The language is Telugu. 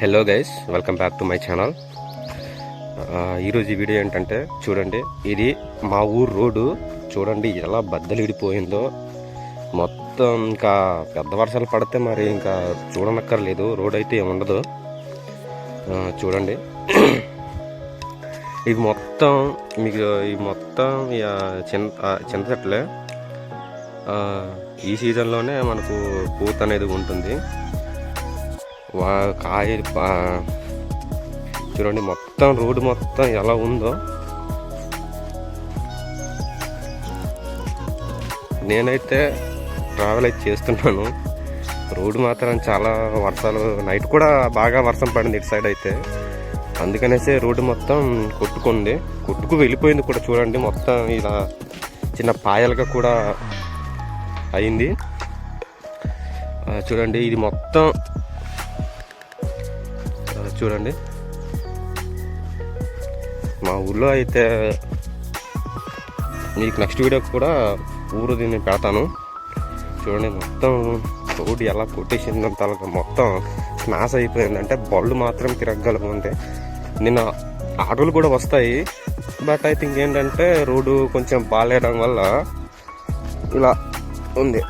Hello guys welcome back to my channel ఈరోజు ఈ వీడియో ఏంటంటే చూడండి ఇది మా ఊరు రోడ్డు. చూడండి ఎలా బద్దలిడిపోయిందో. మొత్తం ఇంకా పెద్ద వర్షాలు పడితే మరి ఇంకా చూడనక్కర్లేదు రోడ్ అయితే ఏముండదు ఉండదు. చూడండి. ఇది మొత్తం మీకు ఈ మొత్తం చింత చిన్న చింత చెట్లే. ఈ సీజన్లోనే మనకు పూత అనేది ఉంటుంది. వా కాయ చూడండి మొత్తం రోడ్డు మొత్తం ఎలా ఉందో. నేనైతే ట్రావెల్ అయితే చేస్తున్నాను. రోడ్డు మాత్రం చాలా వర్షాలు నైట్ కూడా బాగా వర్షం పడింది ఇటు సైడ్ అయితే. అందుకనేసి రోడ్డు మొత్తం కొట్టుకుంది. కొట్టుకు వెళ్ళిపోయింది కూడా చూడండి మొత్తం ఇలా చిన్న పాయలుగా కూడా అయింది. చూడండి ఇది మొత్తం. చూడండి. మా ఊళ్ళో అయితే మీకు నెక్స్ట్ వీడియో కూడా ఊరు దీన్ని పెడతాను. చూడండి మొత్తం రోడ్డు ఎలా కొట్టేసిందంత అలాగా మొత్తం స్మాష్ అయిపోయింది. అంటే బళ్ళు మాత్రం తిరగగలవు అంటే. నిన్న ఆటోలు కూడా వస్తాయి. బట్ ఐ థింక్ ఏంటంటే రోడ్డు కొంచెం బాగాలేయడం వల్ల ఇలా ఉంది.